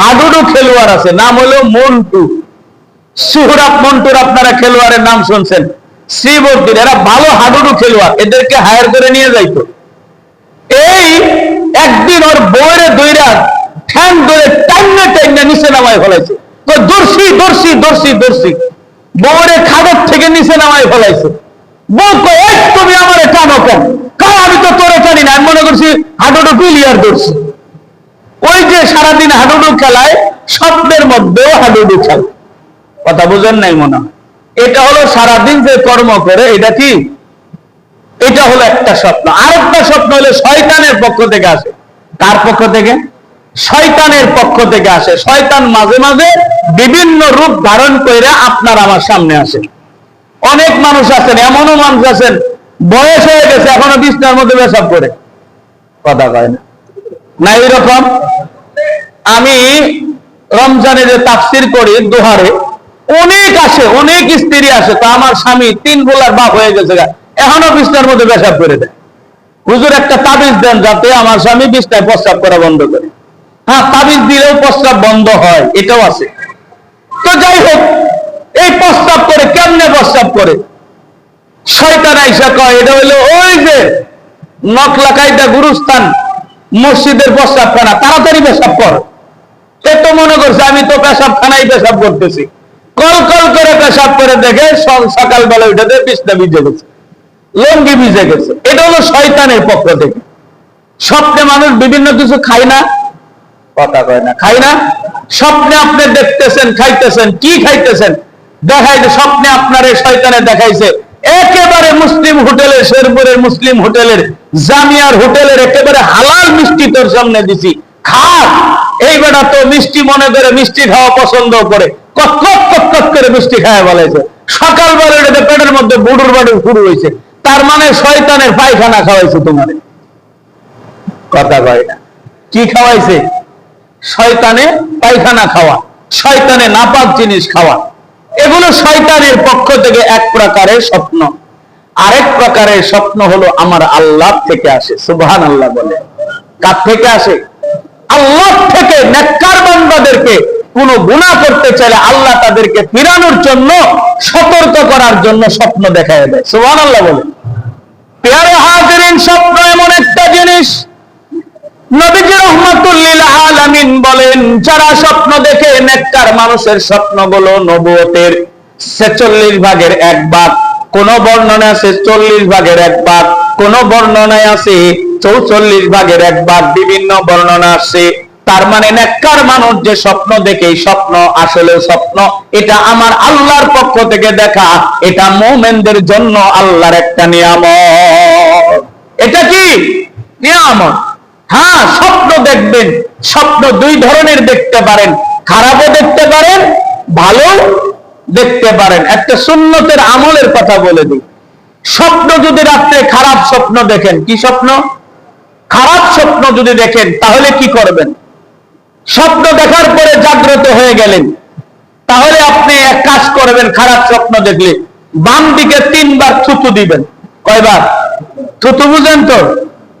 হাডুডু খেলোয়াড় আছে নাম হলো মন্টু। সুহরাব মন্টুর আপনারা খেলোয়াড়ের নাম শুনছেন। শ্রীবর্তীর এরা ভালো হাডুডু খেলোয়াড় এদেরকে হায়ার করে নিয়ে যাইতো। এই একদিন ওর বউরে দইরা ঠ্যাং ধরে টাইনে টাইনে নিচে নামায় ফেলাইছে। দর্শি দর্শি দর্শি দর্শি বউরে খাদর থেকে নিচে নামায় ফেলাইছে। বউ কয় "এই, তুমি আমারে টানো কেন? কারণ আমি তো তোরে টানি না আমি মনে করছি হাডুডু প্লেয়ার ধরছি ওই যে সারাদিন হাডুডু খেলায় স্বপ্নের মধ্যেও হাডুডু খেলা। কথা বুঝেন নাই মনে এটা হলো সারাদিন যে কর্ম করে, এটা কি? এটা হলো একটা স্বপ্ন। আরেকটা স্বপ্ন হলো শয়তানের পক্ষ থেকে আসে। কার পক্ষ থেকে? শয়তানের পক্ষ থেকে আসে। শয়তান মাঝে মাঝে বিভিন্ন রূপ ধারণ করে আপনার আমার সামনে আসে। অনেক মানুষ আছেন, এমনও মানুষ আছেন, বয়স হয়ে গেছে, এখনও বিছনার মধ্যে পেশাব করে। কথা কয় না। না এরকম আমি রমজানে যে তাফসির করি দোহারে, অনেক আসে, অনেক স্ত্রী আসে, তো আমার স্বামী তিন গোলার বাপ হয়ে গেছে এখনও বিছনার মধ্যে পেশাব করে দেয়। হুজুর একটা তাবিজ দেন যাতে আমার স্বামী বিছনায় প্রস্রাব করা বন্ধ করে। হ্যাঁ তাবিজ দিলেও প্রস্রাব বন্ধ হয়, এটাও আছে। তো যাই হোক, এই প্রস্তাব করে কেমনে প্রস্তাব করে? শয়তান আইসা কয়, এটা হইল ওই যে নকলাকাইদা গুরুস্থান। মসজিদের প্রস্তাবখানা, তাড়াতাড়ি পেশাব কর। সে তো মনে করছে আমি তো পেশাবখানায় পেশাব করতেছি। কল কল করে পেশাব করে দেখে সকালবেলা উঠে বিছনা ভিজে গেছে। লঙ্গি ভিজে গেছে। এটা হলো শয়তানের পক্ষ থেকে। স্বপ্নে মানুষ বিভিন্ন কিছু খায় না, কথা কয় না খাই না। স্বপ্নে আপনি দেখতেছেন, খাইতেছেন, কি খাইতেছেন? দেখাইছে স্বপ্নে আপনার এই শয়তানে দেখাইছে একেবারে মুসলিম হোটেলের শেরপুরের মুসলিম হোটেলের, জামিয়ার হোটেলের একেবারে হালাল মিষ্টি তোর সামনে দিছি। খা এই বেটা তো মিষ্টি মনে করে মিষ্টি খাওয়া পছন্দ করে। করে মিষ্টি বলেছে। পেটের মধ্যে বুড়ুর বাড়ুর শুরু হয়েছে। তার মানে শয়তানের পায়খানা খাওয়াইছে তোমার। কথা কয় না। কি খাওয়াইছে? শয়তানে পায়খানা খাওয়া, শয়তানে নাপাক জিনিস খাওয়া। এগুলো শয়তানের পক্ষ থেকে এক প্রকারের স্বপ্ন। আরেক প্রকারের স্বপ্ন হলো আমার আল্লাহ থেকে আসে সুবহান আল্লাহ বলে। কার থেকে আসে? আল্লাহ থেকে নেককার বান্দাদেরকে। কোন গুনাহ করতে চাইলে আল্লাহ তাদেরকে ফিরানোর জন্য, সতর্ক করার জন্য স্বপ্ন দেখায় দেয় সুবহান আল্লাহ বলে। পেয়ারে হাজিরিন, স্বপ্ন এমন একটা জিনিস বলেন, যারা স্বপ্ন দেখে নেককার মানুষের স্বপ্নগুলো নবুয়তের ছেচল্লিশ ভাগের এক ভাগ, কোন বর্ণনায় আছে চল্লিশ ভাগের এক ভাগ, কোন বর্ণনায় আছে চৌচল্লিশ ভাগের এক ভাগ, বিভিন্ন বর্ণনা আছে। তার মানে নেককার মানুষ যে স্বপ্ন দেখে স্বপ্ন আসলে স্বপ্ন। এটা আমার আল্লাহর পক্ষ থেকে দেখা, এটা মোমেনদের জন্য আল্লাহর একটা নিয়ামত। এটা কি? নিয়ামত। হ্যাঁ স্বপ্ন দেখবেন, স্বপ্ন দুই ধরনের দেখতে পারেন। খারাপও দেখতে পারেন ভালো দেখতে পারেন। একটা সুন্নতের আমলের কথা বলে দিই। স্বপ্ন যদি রাত্রে খারাপ স্বপ্ন দেখেন, কি স্বপ্ন? খারাপ স্বপ্ন যদি দেখেন, তাহলে কি করবেন? স্বপ্ন দেখার পরে জাগ্রত হয়ে গেলেন। তাহলে আপনি এক কাজ করবেন, খারাপ স্বপ্ন দেখলে। বাম দিকে তিনবার থুতু দিবেন। কয়বার? থুতু বুঝেন তো?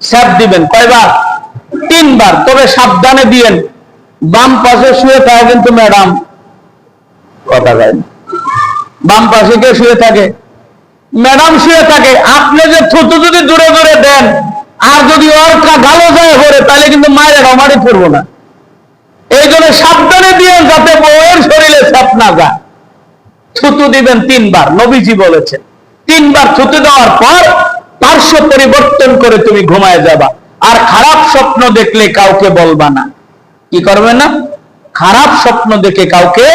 স্যাপ দিবেন। কয়বার? তিনবার, তবে সাবধানে দিয়েন। বাম পাশে শুয়ে থাকে কিন্তু ম্যাডাম কথা যায়। বাম পাশে কে শুয়ে থাকে? ম্যাডাম শুয়ে থাকে। আপনি যে থুতু যদি দূরে দূরে দেন, আর যদি ওর গালো যায় ভরে, তাহলে কিন্তু মায়ের আমারই পড়ব না। এই জন্য সাবধানে দিয়ে যাতে বউয়ের শরীরে সাপ না যায়। থুতু দিবেন তিনবার, নবীজি বলেছেন। তিনবার থুতু দেওয়ার পর পার্শ্ব পরিবর্তন করে তুমি ঘুমায় যাবা। আর খারাপ স্বপ্ন দেখলে কাউকে বলবা না। কি করবে না? খারাপ স্বপ্ন দেখে কাউকে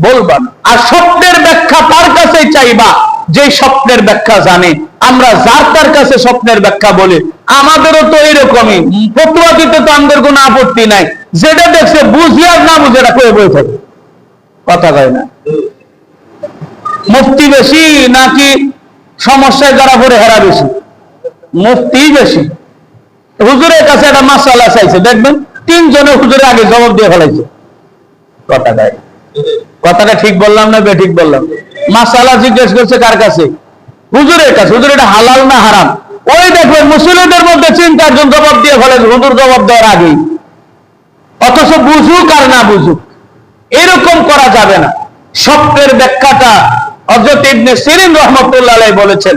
বলবা না। আর স্বপ্নের ব্যাখ্যা তার কাছেই চাইবা? যে স্বপ্নের ব্যাখ্যা জানে। আমরা যার তার কাছে স্বপ্নের ব্যাখ্যা বলি, আমাদেরও তো এরকমই। ফতুয়া দিতে তো আমাদের কোনো আপত্তি নাই। যেটা দেখছে বুঝি আর না বুঝে এটা করে বই থাকে। কথা কয় না? মুফতি বেশি নাকি সমস্যায় যারা পড়ে হেরা বেশি? মুফতি বেশি। হুজুরের কাছে একটা মাসালা চাইছে, দেখবেন তিনজনে হুজুরের আগে জবাব দিয়ে ফেলাইছে। কথা দেয় কথাটা ঠিক বললাম না বে ঠিক বললাম। মাসালা জিজ্ঞেস করছে কার কাছে? হুজুরের কাছে। হুজুর, এটা হালাল না হারাম? ওই দেখবেন মুসলিমদের মধ্যে তিন চারজন জবাব দিয়ে ফেলেছে হুজুর জবাব দেওয়ার আগেই। অথচ বুঝুক আর না বুঝুক, এরকম করা যাবে না। স্বপ্নের ব্যাখ্যাটা হযরত ইবনে সিরিন রহমতুল্লাহ বলেছেন।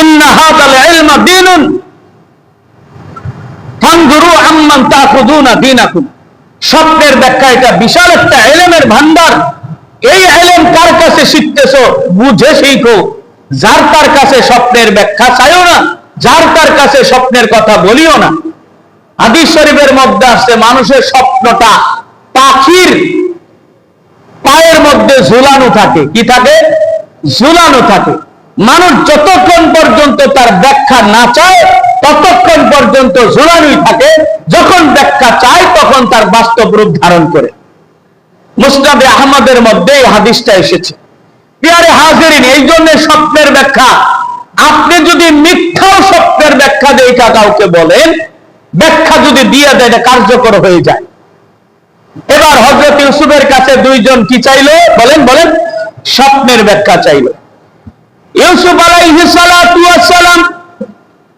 ইন্না হাদাল ইলমা দীনুন ফানজুরু স্বপ্নের ব্যাখ্যা এটা, বিশাল একটা এলেমের ভান্ডার। এই এলেম কার কাছে শিখতেছো? বুঝে শিখো। যার তার কাছে স্বপ্নের ব্যাখ্যা চাইও না, যার তার কাছে স্বপ্নের কথা বলিও না। হাদিস শরীফের মধ্যে আসছে, মানুষের স্বপ্নটা পাখির পায়ের মধ্যে ঝুলানো থাকে। কি থাকে? ঝুলানো থাকে। মানুষ যতক্ষণ পর্যন্ত তার ব্যাখ্যা না চায় ততক্ষণ পর্যন্ত ঝুলানোই থাকে, যখন ব্যাখ্যা চায় তখন তার বাস্তব রূপ ধারণ করে। মুস্তাদে আহমদের মধ্যে এই হাদিসটা এসেছে। পিয়ারে হাজিরিন, এই জন্য স্বপ্নের ব্যাখ্যা। আপনি যদি মিথ্যাও স্বপ্নের ব্যাখ্যা দেখা কাউকে বলেন, ব্যাখ্যা যদি দিয়ে দেয়, এটা কার্যকর হয়ে যায়। এবার হজরত ইউসুফের কাছে দুইজন কি চাইলো? বলেন বলেন, স্বপ্নের ব্যাখ্যা চাইলো। ইউসুফ আলাইহিসালাম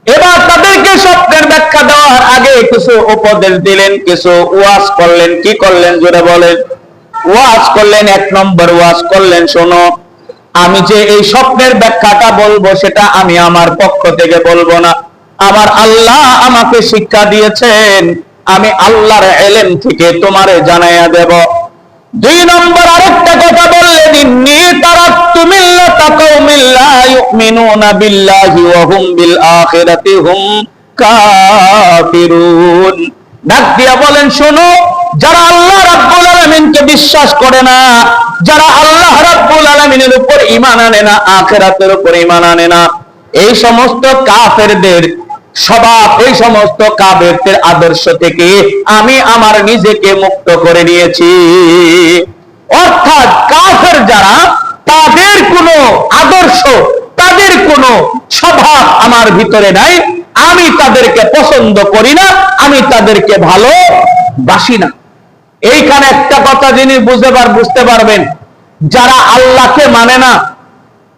এবার তাদেরকে স্বপ্নের ব্যাখ্যা দেওয়ার আগে কিছু উপদেশ দিলেন, কিছু ওয়াজ করলেন। কি করলেন জোরে বলেন? ওয়াজ করলেন, এক নম্বর ওয়াজ করলেন, শোনো। আমি যে এই স্বপ্নের ব্যাখ্যাটা বলব, সেটা আমি আমার পক্ষ থেকে বলব না। আমার আল্লাহ আমাকে শিক্ষা দিয়েছেন, আমি আল্লাহর এলেম থেকে তোমারে জানাইয়া দেব। দুই নম্বর আরেকটা কথা বললেন হুম বিল হুম কাফিরুন। ডাক দিয়া বলেন, শোনো, যারা আল্লাহ রাব্বুল আলামিনকে বিশ্বাস করে না, যারা আল্লাহ রাব্বুল আলামিনের উপর ঈমান আনে না, আখিরাতের উপর ঈমান আনে না, এই সমস্ত কাফেরদের স্বভাব, এই সমস্ত কাবেরদের আদর্শ থেকে আমি আমার নিজেকে মুক্ত করে নিয়েছি। অর্থাৎ কাফের যারা, তাদের কোনো আদর্শ, তাদের কোনো স্বভাব আমার ভিতরে নাই। আমি তাদেরকে পছন্দ করি না, আমি তাদেরকে ভালো বাসি না। এইখানে একটা কথা যিনি বুঝতে পার বুঝতে পারবেন, যারা আল্লাহকে মানে না,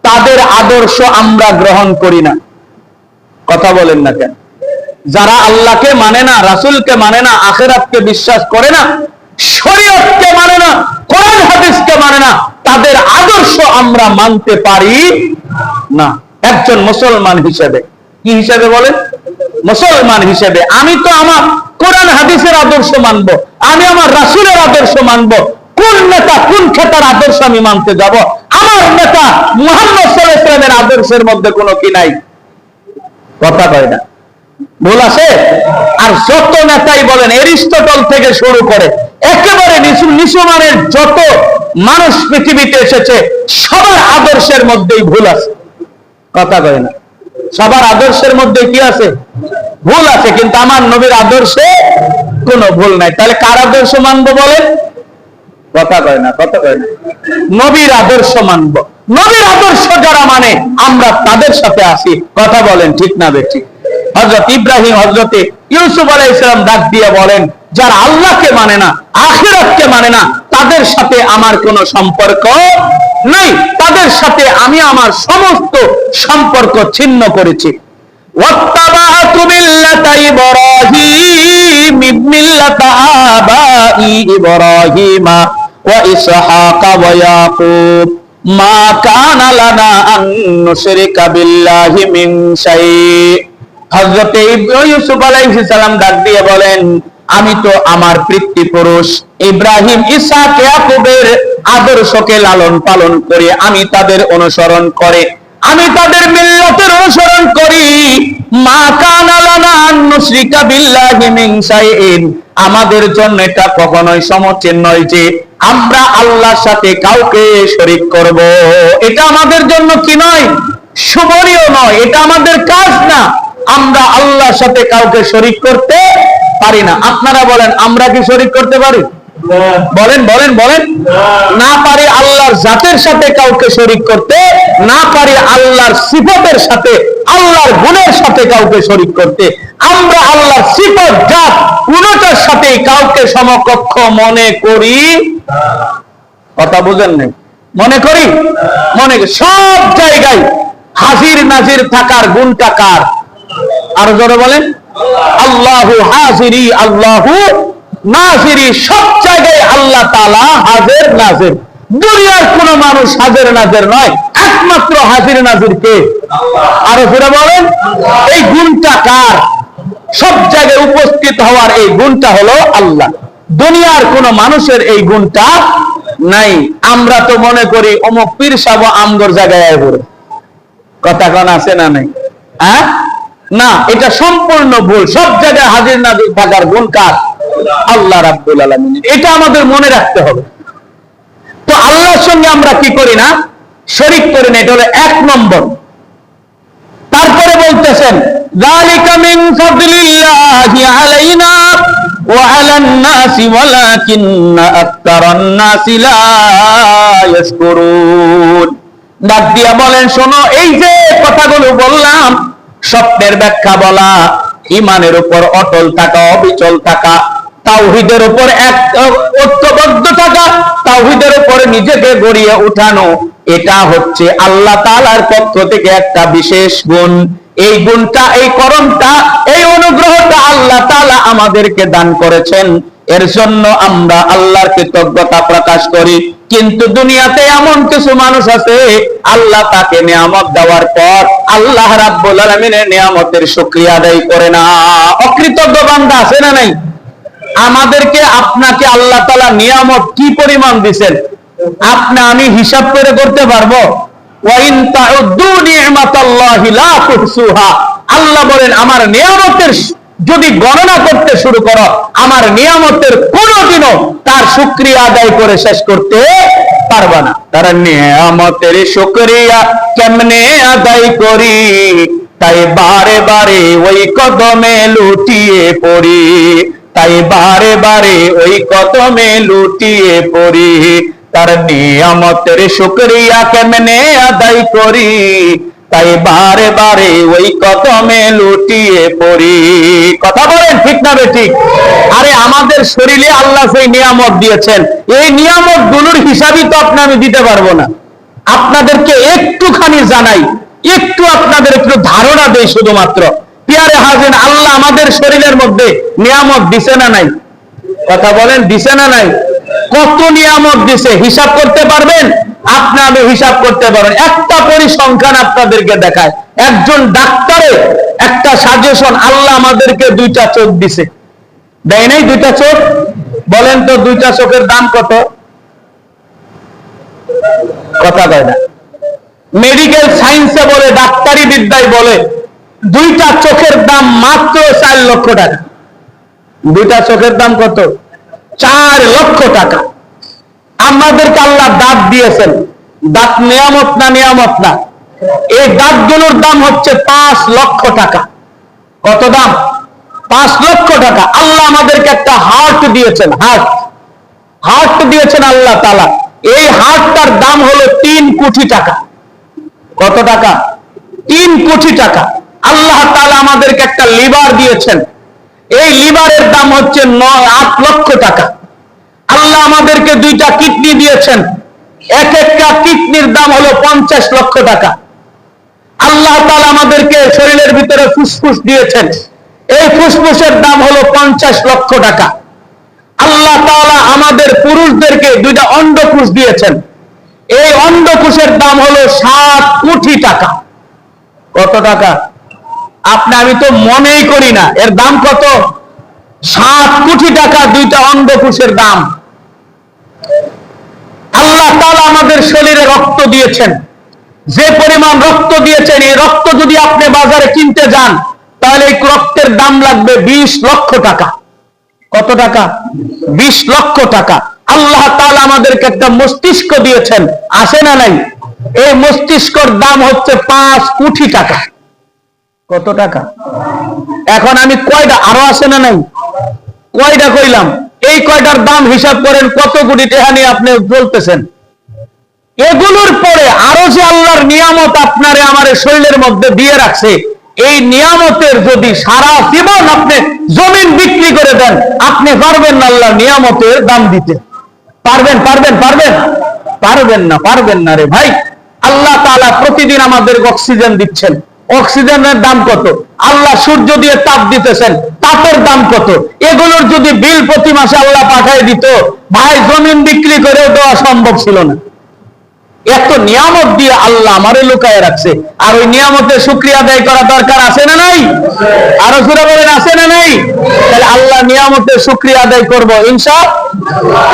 তাদের আদর্শ আমরা গ্রহণ করি না। কথা বলেন না কেন? যারা আল্লাহকে মানে না, রাসূলকে মানে না, আখেরাতকে বিশ্বাস করে না, শরীয়তকে মানে না, কোরআন, হাদিসকে মানে না, তাদের আদর্শ আমরা মানতে পারি না। একজন মুসলমান হিসেবে। কি হিসেবে বলেন? মুসলমান হিসেবে। আমি তো আমার কোরআন, হাদিসের আদর্শ মানবো। আমি আমার রাসূলের আদর্শ মানবো। কোন নেতা, কোন খেতার আদর্শ আমি মানতে যাব? আমার নেতা মুহাম্মদ ওয়াসাল্লামের আদর্শের মধ্যে কোনো কি নাই? কথা কয় না। ভুল আছে? আর যত নেতাই বলেন, এরিস্টটল থেকে শুরু করে একেবারে নিচু নিচু যত মানুষ পৃথিবীতে এসেছে, সবার আদর্শের মধ্যেই ভুল আছে। কথা কয় না। সবার আদর্শের মধ্যে কি আছে? ভুল আছে, কিন্তু আমার নবীর আদর্শে কোনো ভুল নাই। তাহলে কার আদর্শ মানবো বলেন? কথা কয় না, কথা কয় না। নবীর আদর্শ মানব। নবীর আদর্শ যারা মানে আমরা তাদের সাথে আসি। কথা বলেন, ঠিক না বেঠিক হজরত ইব্রাহিম হজরতে ইউসুফ আলাই ইসলাম ডাক দিয়ে বলেন, যারা আল্লাহকে মানে না, আখিরাতকে মানে না, তাদের সাথে আমার কোনো সম্পর্ক নেই। তাদের সাথে আমি আমার সমস্ত সম্পর্ক ছিন্ন করেছি। ইব্রাহিমা ওয়া ইসহাকা ওয়া মা বিল্লাহি মিন শাই। হযরত আলাইহিস সালাম ডাক দিয়ে বলেন, আমি তো আমার পিতৃপুরুষ ইব্রাহিম ইসাক ইয়াকুবের আদর্শকে লালন পালন করে আমি তাদের অনুসরণ করে। আমি তাদের মিল্লাতের অনুসরণ করি। মা কানালানা আন বিল্লাহি মিন আমাদের জন্য এটা কখনোই সমচিন নয় যে আমরা আল্লাহর সাথে কাউকে শরীক করব। এটা আমাদের জন্য কি নয়? শুভনীয় নয়। এটা আমাদের কাজ না। আমরা আল্লাহর সাথে কাউকে শরীক করতে পারি না। আপনারা বলেন আমরা কি শরীক করতে পারি? বলেন বলেন বলেন। না পারি আল্লাহর জাতের সাথে কাউকে শরীক করতে না পারি আল্লাহর সিফতের সাথে আল্লাহর গুণের সাথে কাউকে শরীক করতে, আমরা আল্লাহর সিফত, জাত কোনটার সাথে কাউকে সমকক্ষ মনে করি কথা বুঝেন নাই? মনে করি? মনে সব জায়গায় হাজির নাজির থাকার গুণটা কার? আর জোরে বলেন। আল্লাহু হাজিরি, আল্লাহু নাজিরি। সব জায়গায় আল্লাহ তালা হাজির, নাজির। দুনিয়ার কোন মানুষ হাজির নাজির নয়, একমাত্র হাজির নাজির কে? আরও ফিরে বলেন, এই গুণটা কার? সব জায়গায় উপস্থিত হওয়ার এই গুণটা হলো আল্লাহ। দুনিয়ার কোন মানুষের এই গুণটা নাই। আমরা তো মনে করি অমুক পীর সাব আমগর জায়গায় পড়ে। কথা কোন, আছে না নাই? হ্যাঁ? না, এটা সম্পূর্ণ ভুল। সব জায়গায় হাজির নাজির থাকার গুণ কার? আল্লাহ রাব্বুল আলামিন। এটা আমাদের মনে রাখতে হবে। তো আল্লাহর সঙ্গে আমরা কি করি না? শরিক করি না, এটা হলো এক নম্বর। তারপরে বলতেছেন দিয়া বলেন, শোনো, এই যে কথাগুলো বললাম স্বপ্নের ব্যাখ্যা বলা, ইমানের উপর অটল থাকা, অবিচল থাকা তাওহিদের উপর এক, ঐক্যবদ্ধ থাকা, তাওহিদের উপর নিজেকে গড়িয়ে উঠানো, এটা হচ্ছে আল্লাহ তাআলার পক্ষ থেকে একটা বিশেষ গুণ। এই গুণটা, এই করমটা, এই অনুগ্রহটা আল্লাহ তাআলা আমাদেরকে দান করেছেন। এর জন্য আমরা আল্লাহর কৃতজ্ঞতা প্রকাশ করি। কিন্তু দুনিয়াতে এমন কিছু মানুষ আছে, আল্লাহ তাকে নিয়ামত দেওয়ার পর আল্লাহ রাব্বুল আলামিনের নিয়ামতের শুকরিয়া আদায় করে না। অকৃতজ্ঞ বান্দা আছে না নাই? আমাদেরকে আপনাকে আল্লাহ তাআলা নিয়ামত কি পরিমাণ দিবেন আপনি আমি হিসাব করে করতে পারব? আল্লাহ বলেন, আমার নিয়ামতের যদি গণনা করতে শুরু করো, আমার নিয়ামতের কোনোদিনও তার শুকরিয়া আদায় করে শেষ করতে পারবা না। তার, নিয়ামতের শুকরিয়া কেমনে আদায় করি? তাই বারে বারে ওই কদমে লুটিয়ে পড়ি। তাই বারে বারে ওই কদমে লুটিয়ে পড়ি। তার নিয়ামতের শুকরিয়া কেমনে আদায় করি? তাই বারে বারে ওই কদমে লুটিয়ে পড়ি। কথা বলেন ঠিক না ঠিক আরে আমাদের শরীরে আল্লাহ সেই নিয়ামত দিয়েছেন। এই নিয়ামতগুলোর হিসাবই তো আপনি আমি দিতে পারব না। আপনাদেরকে একটুখানি জানাই, একটু আপনাদের একটু ধারণা দেই শুধুমাত্র। পিয়ারে হাজিন, আল্লাহ আমাদের শরীরের মধ্যে নিয়ামত দিছে না নাই? কথা বলেন, দিছে না নাই? কত নিয়ামত দিছে? হিসাব করতে পারবেন? আপনি আমি হিসাব করতে পারেন। একটা পরিসংখ্যান আপনাদেরকে দেখায়। একজন ডাক্তারে একটা সাজেশন আল্লাহ আমাদেরকে দুইটা চোখ দিছে। দেয় নাই দুইটা চোখ? বলেন তো, দুইটা চোখের দাম কত? কথা কয় না। মেডিকেল সায়েন্সে বলে, ডাক্তারি বিদ্যায় বলে দুইটা চোখের দাম মাত্র চার লক্ষ টাকা। দুইটা চোখের দাম কত? চার লক্ষ টাকা। আমাদেরকে আল্লাহ দাঁত দিয়েছেন। দাঁত নিয়ামত না নিয়ামত না। এই দাঁতগুলোর দাম হচ্ছে পাঁচ লক্ষ টাকা। কত দাম? পাঁচ লক্ষ টাকা। আল্লাহ আমাদেরকে একটা হার্ট দিয়েছেন হার্ট হার্ট দিয়েছেন আল্লাহ তালা এই হার্টটার দাম হলো তিন কোটি টাকা। কত টাকা? তিন কোটি টাকা। আল্লাহ তালা আমাদেরকে একটা লিভার দিয়েছেন। এই লিভারের দাম হচ্ছে নয়, আট লক্ষ টাকা। আল্লাহ আমাদেরকে দুইটা কিডনি দিয়েছেন। এক একটা কিডনির দাম হলো পঞ্চাশ লক্ষ টাকা। আল্লাহ তালা আমাদেরকে শরীরের ভিতরে ফুসফুস দিয়েছেন। এই ফুসফুসের দাম হলো পঞ্চাশ লক্ষ টাকা। আল্লাহ তালা আমাদের পুরুষদেরকে দুইটা অন্ডকুশ দিয়েছেন। এই অন্ডকুশের দাম হলো সাত কোটি টাকা। কত টাকা? আপনি, আমি তো মনেই করি না। এর দাম কত? সাত কোটি টাকা দুইটা অন্ডকুশের দাম। আল্লাহ তাআলা আমাদের শরীরে রক্ত দিয়েছেন। যে পরিমাণ রক্ত দিয়েছেন, এই রক্ত যদি আপনি বাজারে কিনতে যান, তাহলে এই রক্তের দাম লাগবে বিশ লক্ষ টাকা। কত টাকা? বিশ লক্ষ টাকা। আল্লাহ তাআলা আমাদেরকে একটা মস্তিষ্ক দিয়েছেন। আছে না নাই? এই মস্তিষ্কর দাম হচ্ছে পাঁচ কোটি টাকা। কত টাকা? এখন আমি কয়টা, আরও আছে না নাই? কয়টা কইলাম? এই কয়টার দাম হিসাব করেন, কত কোটি টাকা নিয়ে আপনি বলতেছেন? এগুলোর পরে আরও যে আল্লাহর নিয়ামত আপনারে আমার শরীরের মধ্যে দিয়ে রাখছে, এই নিয়ামতের যদি সারা জীবন আপনি জমিন বিক্রি করে দেন, আপনি পারবেন না আল্লাহ নিয়ামতের দাম দিতে। পারবেন পারবেন পারবেন? পারবেন না পারবেন না রে ভাই। আল্লাহ তাআলা প্রতিদিন আমাদের অক্সিজেন দিচ্ছেন। অক্সিজেনের দাম কত? আল্লাহ সূর্য দিয়ে তাপ দিতেছেন, তাপের দাম কত? এগুলোর যদি বিল প্রতি মাসে আল্লাহ পাঠিয়ে দিত, ভাই, জমিন বিক্রি করেও দেওয়া সম্ভব ছিল না। এত নিয়ামত দিয়ে আল্লাহ আমারে লুকায় রাখছে। আর ওই নিয়ামতের শুক্রিয়া আদায় করা দরকার আছে না নাই? আরও সুরা বলেন, আছে না নাই? তাহলে আল্লাহ নিয়ামতের শুক্রিয়া আদায় করব, ইনশা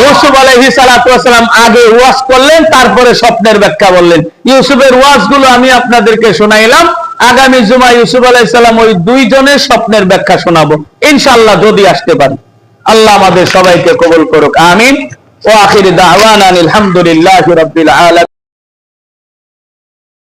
ইউসুফ আলাইহি সালাতু ওয়াসালাম আগে ওয়াজ করলেন, তারপরে স্বপ্নের ব্যাখ্যা বললেন। ইউসুফের ওয়াজগুলো আমি আপনাদেরকে শোনাইলাম। আগামী জুমা ইউসুফ আলাইহিস সালাম ওই দুইজনের স্বপ্নের ব্যাখ্যা শোনাবো। ইনশাল্লাহ যদি আসতে পারি। আল্লাহ আমাদের সবাইকে কবুল করুক। আমিন। ও আখির দাওয়ান আলহামদুলিল্লাহ রবিল আলামিন।